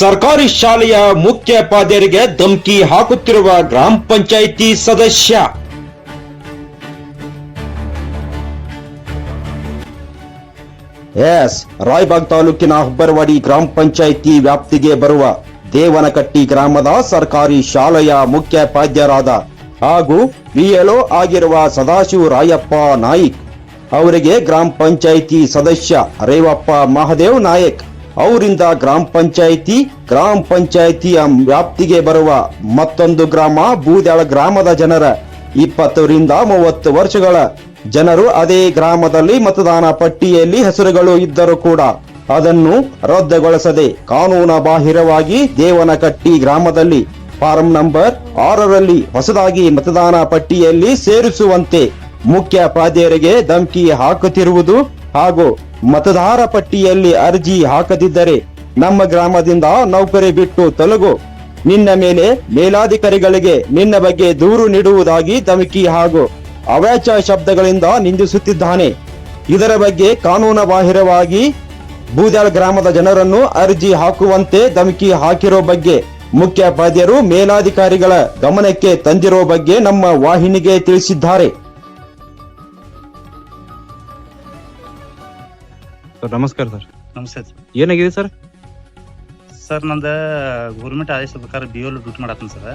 ಸರ್ಕಾರಿ ಶಾಲೆಯ ಮುಖ್ಯೋಪಾಧ್ಯಾಯರಿಗೆ ಧಮಕಿ ಹಾಕುತ್ತಿರುವ ಗ್ರಾಮ ಪಂಚಾಯಿತಿ ಸದಸ್ಯ. ಎಸ್, ರಾಯ್ಬಾಗ್ ತಾಲೂಕಿನ ಹುಬ್ಬರವಾಡಿ ಗ್ರಾಮ ಪಂಚಾಯಿತಿ ವ್ಯಾಪ್ತಿಗೆ ಬರುವ ದೇವನಕಟ್ಟಿ ಗ್ರಾಮದ ಸರ್ಕಾರಿ ಶಾಲೆಯ ಮುಖ್ಯೋಪಾಧ್ಯಾಯರಾದ ಹಾಗೂ ಬಿಎಲ್ಒ ಆಗಿರುವ ಸದಾಶಿವ ರಾಯಪ್ಪ ನಾಯಕ್ ಅವರಿಗೆ ಗ್ರಾಮ ಪಂಚಾಯಿತಿ ಸದಸ್ಯ ರೇವಪ್ಪ ಮಹದೇವ್ ನಾಯಕ್ ಅವರಿಂದ ಗ್ರಾಮ ಪಂಚಾಯಿತಿ, ಗ್ರಾಮ ಪಂಚಾಯಿತಿಯ ವ್ಯಾಪ್ತಿಗೆ ಬರುವ ಮತ್ತೊಂದು ಗ್ರಾಮ, ಬೂದ್ಯಾಳ ಗ್ರಾಮದ ಜನರ ಇಪ್ಪತ್ತರಿಂದ ಮೂವತ್ತು ವರ್ಷಗಳ ಜನರು ಅದೇ ಗ್ರಾಮದಲ್ಲಿ ಮತದಾನ ಪಟ್ಟಿಯಲ್ಲಿ ಹೆಸರುಗಳು ಇದ್ದರೂ ಕೂಡ ಅದನ್ನು ರದ್ದುಗೊಳಿಸದೆ ಕಾನೂನು ಬಾಹಿರವಾಗಿ ದೇವನಕಟ್ಟಿ ಗ್ರಾಮದಲ್ಲಿ ಫಾರಂ ನಂಬರ್ ಆರರಲ್ಲಿ ಹೊಸದಾಗಿ ಮತದಾನ ಪಟ್ಟಿಯಲ್ಲಿ ಸೇರಿಸುವಂತೆ ಮುಖ್ಯ ಪಾದ್ಯರಿಗೆ ಧಮಕಿ ಹಾಕುತ್ತಿರುವುದು ಹಾಗೂ ಮತದಾರ ಪಟ್ಟಿಯಲ್ಲಿ ಅರ್ಜಿ ಹಾಕದಿದ್ದರೆ ನಮ್ಮ ಗ್ರಾಮದಿಂದ ನೌಕರಿ ಬಿಟ್ಟು ತೊಲಗು. ನಿನ್ನ ಮೇಲೆ ಮೇಲಾಧಿಕಾರಿಗಳಿಗೆ ನಿನ್ನ ಬಗ್ಗೆ ದೂರು ನೀಡುವುದಾಗಿ ಧಮಕಿ ಹಾಗೂ ಅವಾಚ ಶಬ್ದಗಳಿಂದ ನಿಂದಿಸುತ್ತಿದ್ದಾನೆ. ಇದರ ಬಗ್ಗೆ ಕಾನೂನು ಬಾಹಿರವಾಗಿ ಬೂದ್ಯಾಳ್ ಗ್ರಾಮದ ಜನರನ್ನು ಅರ್ಜಿ ಹಾಕುವಂತೆ ಧಮಕಿ ಹಾಕಿರೋ ಬಗ್ಗೆ ಮುಖ್ಯೋಪಾಧ್ಯಾಯರು ಮೇಲಾಧಿಕಾರಿಗಳ ಗಮನಕ್ಕೆ ತಂದಿರೋ ಬಗ್ಗೆ ನಮ್ಮ ವಾಹಿನಿಗೆ ತಿಳಿಸಿದ್ದಾರೆ. ಸರ್ ನಮಸ್ಕಾರ ಸರ್. ನಮಸ್ತೆ ಸರ್. ಏನಾಗಿದೆ ಸರ್? ಸರ್ ನಂದ ಗೌರ್ಮೆಂಟ್ ಆದೇಶ ಪ್ರಕಾರ ಬಿ ಎಲ್ ಡ್ಯೂಟಿ ಮಾಡತ್ತೀನಿ ಸರ್.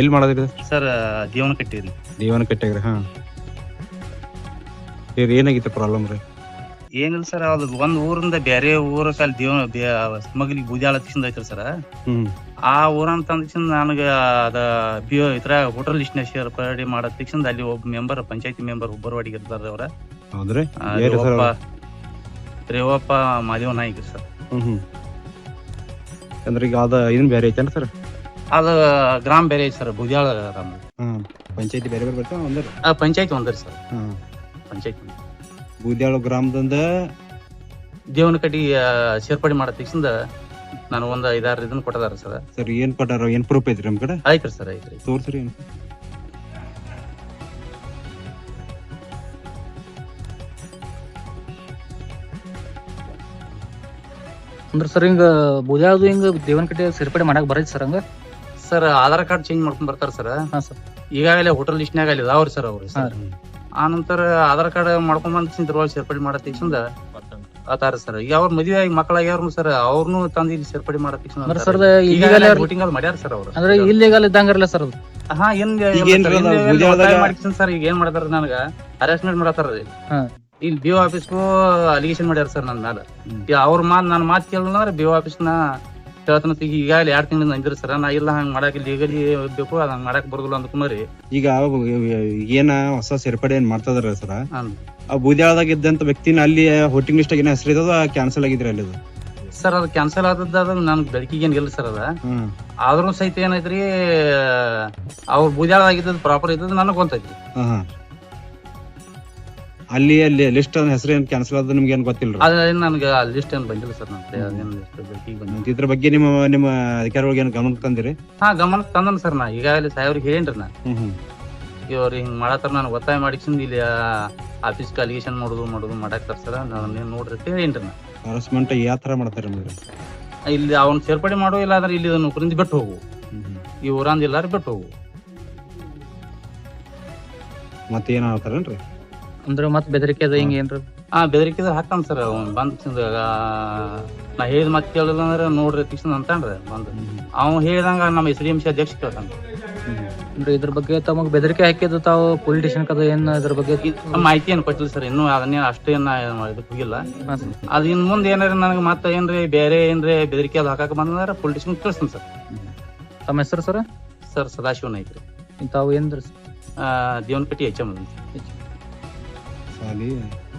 ಎಲ್ ಮಾಡೋದ್ರಿ? ಸರ್ ದೇವನ ಕಟ್ಟಿರಿ. ದೇವನ ಕಟ್ಟಾಗ್ರಿ ಹಾ. ಸರ್ ಏನಾಗಿತ್ತು ಪ್ರಾಬ್ಲಮ್ ರೀ? ಏನಿಲ್ಲ ಸರ್ ಅದು ಒಂದ್ ಊರಿಂದ ಬೇರೆ ಊರ ಕಾಲ ದೇವ ಮಗಲಿಗೆ ಬೂದ್ಯಾಳ ತಕ್ಷಣ ಐತ್ರಿ ಸರ್. ಹ್ಮ್. ಆ ಊರಂತ ತಕ್ಷಣ ನನಗೆ ಅದ ಬಿ ಇತರ ಹೋಟೆಲ್ ಲಿಸ್ಟ್ ಶೇರ್ ಪರಡಿ ಮಾಡೋ ತಕ್ಷಣ ಅಲ್ಲಿ ಒಬ್ಬ ಮೆಂಬರ್ ಪಂಚಾಯತಿ ಮೆಂಬರ್ ಒಬ್ಬರವಾಡಿಗೆ ಇರ್ತಾರ ಅವ್ರ. ರೇವಪ್ಪ ಮಾದೇವ ನಾಯ್ಕ ಸರ್. ಹ್ಮ್ ಹ್ಮ್. ಅಂದ್ರೆ ಈಗ ಅದ ಇದನ್ ಬೇರೆ ಐತೇನ ಸರ್? ಅದು ಗ್ರಾಮ ಬೇರೆ ಐತಿ ಸರ್ ಬೂದ್ಯಾಳ ಗ್ರಾಮ ಹ್ಮ್ ಪಂಚಾಯತಿ ಬೇರೆ ಬೇರೆ ಬರ್ತಾವ ಒಂದ್ರ? ಆ, ಪಂಚಾಯತಿ ಒಂದ್ರಿ ಸರ್. ಹ್ಮ್. ಪಂಚಾಯತಿ ಬೂದ್ಯಾಳ ಗ್ರಾಮದಿಂದ ದೇವನ ಕಡಿ ಸೇರ್ಪಡೆ ಮಾಡೋ ತಕ್ಷಣ ನಾನು ಒಂದ್ ಐದಾರು ಇದನ್ನ ಕೊಟ್ಟದಾರ ಸರ್. ಸರ್ ಏನ್ ಕೊಟ್ಟಾರ? ಏನ್ ಪ್ರೂಫ್ ಐತ್ರಿ ನಮ್ ಕಡೆ? ಐತ್ರಿ ಸರ್ ಐತ್ರಿ ತೋರ್ಸ್ರಿ ಏನ್? ಅಂದ್ರ ಸರ್ ಹಿಂಗ ಬುದ್ಯಾದು ಹಿಂಗ ದೇವನಕಟ್ಟೆ ಸೇರ್ಪಡೆ ಮಾಡಕ್ ಬರೈತಿ ಸರ್ ಹಂಗ? ಸರ್ ಆಧಾರ್ ಕಾರ್ಡ್ ಚೇಂಜ್ ಮಾಡ್ಕೊಂಡ್ ಬರ್ತಾರ ಸರ್. ಹಾ ಸರ್. ಈಗಾಗಲೇ ಹೋಟೆಲ್ ಲಿಸ್ಟ್ನಾಗ ಅಲ್ಲಿ ಇದಾವ್ರಿ ಸರ್ ಅವ್ರು. ಸರ್ ಆ ನಂತರ ಆಧಾರ್ ಕಾರ್ಡ್ ಮಾಡ್ಕೊಂಡ್ ಬಂದ ಇದ್ರೊಳಗೆ ಸೇರ್ಪಡೆ ಮಾಡೋ ತಕ್ಷಣ ಆತಾರ ಸರ್ ಈಗ ಅವ್ರ ಮದುವೆ ಆಗಿ ಮಕ್ಕಳಾಗ್ಯಾರ ಸರ್ ಅವ್ರನ್ನು ತಂದು ಇಲ್ಲಿ ಸೇರ್ಪಡೆ ಮಾಡೋ ತಕ್ಷಣ ಅಂದ್ರ ಸರ್ ಇಲ್ಲಿಗಲ್ ವೋಟಿಂಗ್ ಅಲ್ಲಿ ಮಾಡ್ಯಾರ ಸರ್ ಅವ್ರು. ಅಂದ್ರೆ ಇಲ್ಲಿಗಲ್ ಇದ್ದಂಗಿರಲ್ಲ ಸರ್ ಅದು. ಹಾ ಏನ್ ಈಗ ಏನ್ರಿ ಅದು ಭುಜಾಲದಾಗ- ಸರ್ ಈಗ ಏನ್ ಮಾಡ್ತಾರ ನನಗ? ಹರಾಸ್ಮೆಂಟ್ ರೀ ಹಾ. ಇಲ್ಲಿ ಬಿ ಆಫೀಸ್ಗೂ ಅಲಿಗೇಷನ್ ಮಾಡ್ಯಾರ ಸರ್ ನನ್ನ ಮೇಲೆ ಈಗ ಅವ್ರ ಮಾತು ನನ್ನ ಮಾತು ಕೇಳಿಲ್ಲ ಅಂದ್ರೆ ಬಿ ಆಫೀಸ್ನ ಹೇಳ್ತಾನ ಈಗ ಈಗಾಗಲೇ ಎರಡು ತಿಂಗಳಿಂದ ಅಂದಿರಿ ಸರ್ ನಾ ಇಲ್ಲ ಹಂಗೆ ಮಾಡಕ್ಕೆ ಲೀಗಲಿ ಬೇಕು ಅದು ಹಂಗೆ ಮಾಡಕ್ಕೆ ಬರೋದಿಲ್ಲ ಅಂದ್ಕೊಂಡ್ರಿ ಈಗ ಏನ ಹೊಸ ಸೇರ್ಪಡೆ ಏನ್ ಮಾಡ್ತದ್ರ ಸರ್. ಆ ಬೂದ್ಯಾಳದಾಗ ಇದ್ದಂತ ವ್ಯಕ್ತಿನ ಅಲ್ಲಿ ಹೋಟಿಂಗ್ ಲಿಸ್ಟ್ ಏನ ಹೆಸರು ಇದ್ದದ ಕ್ಯಾನ್ಸಲ್ ಆಗಿದ್ರೆ ಅಲ್ಲಿ ಅದು? ಸರ್ ಅದು ಕ್ಯಾನ್ಸಲ್ ಆದದ್ದು ಅದು ನನ್ ಬೆಳಕಿಗೆ ಏನ್ ಇಲ್ಲ ಸರ್ ಅದ. ಆದ್ರೂ ಸಹಿತ ಏನೈತ್ರಿ ಅವ್ರ ಬೂದ್ಯಾಳದಾಗಿದ್ದದ್ದು ಪ್ರಾಪರ್ ಇದ್ದದ್ದು ನನಗ್ ಗೊತ್ತೈತಿ ಅಲ್ಲಿ ಅಲ್ಲಿ ಲಿಸ್ಟ್ ಹೆಸರು ಏನ್ ಕ್ಯಾನ್ಸಲ್ ಆದ್ರೆ ನಿಮ್ಗೆ ಏನ್ ಅದೇನು ನನಗೆ ನನ್ಗೆ ಲಿಸ್ಟ್ ಏನು ಬಂದಿಲ್ಲ ಸರ್ ನನ್ನ ಕಡೆ ಅದೇನ್ list ಬೆಳಕಿಗೆ ಬಂದಿಲ್ಲ. ಇದ್ರ ಬಗ್ಗೆ ನಿಮ್ಮ ನಿಮ್ಮ ಅಧಿಕಾರಿಗಳಿಗೆ ಏನು ಗಮನಕ್ಕೆ ತಂದಿರಿ? ಹಾ ಗಮನ ತಂದನ್ ಸರ್ ನಾ. ಈಗಾಗಲೇ ಸಾಹೇಬ್ರಿಗೆ ಹೇಳೇನ್ರಿ ನಾ. ಹ್ಮ್ ಹ್ಮ್. ಇವ್ರು ಹಿಂಗ್ ಮಾಡತ್ತಾರ ನಾನು ಒತ್ತಾಯ ಮಾಡಿಸಿಂದ ಇಲ್ಲಿ ಆಫೀಸ್ ಅಲಿಗೇಷನ್ ಮಾಡುದು ಮಾಡುದು ಮಾಡಾಕ್ತಾರ ಸರ್. ನಾನು ನೋಡ್ರಿ ಅಂತ ಹೇಳೇನ್ರಿ ನಾ. ಹರಸ್ಮೆಂಟ್ ಯಾವ ತರ ಮಾಡ್ತಾರೆ ನಿಮ್ಗೆ ಇಲ್ಲಿ ಅವ್ನ ಸೇರ್ಪಡೆ ಮಾಡೋ ಇಲ್ಲ ಅಂದ್ರೆ ಇಲ್ಲಿ ನೌಕರಿಂದ ಬಿಟ್ಟು ಹೋಗು. ಈ ಊರಂದ ಎಲ್ಲಾರು ಬಿಟ್ಟು ಹೋಗು. ಮತ್ತೆ ಏನ್ ಹೇಳ್ತಾರೇನ್ರಿ? ಅಂದ್ರ ಮತ್ ಬೆದರಿಕೆ ಅದ ಹಿಂಗ ಏನ್ರ? ಹಾ ಬೆದರಿಕೆ ಹಾಕ್ತಾನ ಸರ್ ಬಂದ್ ತಿಂದ ನಾ ಹೇಳಿದ ಮತ್ತೆ ಕೇಳಿಲ್ಲ ಅಂದ್ರೆ ನೋಡ್ರಿ ತಕ್ಷಣ ಅಂತಾನ್ರಿ ಬಂದ್. ಅವ್ ಹೇಳಿದಂಗ ನಮ್ಮ ಎಸ್ ಡಿ ಎಂ ಸಿ ಅಧ್ಯಕ್ಷ ಕೇಳ್ತಾನ. ಅಂದ್ರೆ ಇದ್ರ ಬಗ್ಗೆ ತಮಗ್ ಬೆದರಿಕೆ ಹಾಕಿದ್ದು ತಾವು ಪೊಲೀಸ್ ಸ್ಟೇಷನ್ ಕದ ಏನ್ ಇದ್ರ ಬಗ್ಗೆ? ಮಾಹಿತಿ ಏನ್ ಕೊಟ್ಟಿಲ್ಲ ಸರ್ ಇನ್ನೂ ಅದನ್ನೇ ಅಷ್ಟೇನ ಏನು ಹೋಗಿಲ್ಲ. ಅದ್ ಇನ್ ಮುಂದೆ ಏನಾರ ನನಗೆ ಮತ್ತೆ ಏನ್ರಿ ಬೇರೆ ಏನ್ರಿ ಬೆದರಿಕೆ ಅದು ಹಾಕಕ್ ಬಂದ್ರೆ ಪೊಲಿಟಿಷನ್ ಕಳಿಸ್ತೀನಿ ಸರ್. ತಮ್ಮ ಹೆಸರು ಸರ್? ಸರ್ ಸದಾಶಿವ ನಾಯ್ಕ್ರಿ ತಾವು ಏನ್ರಿ ದೇವನಕಟ್ಟಿ ಎಚ್ ಎಂ साले है।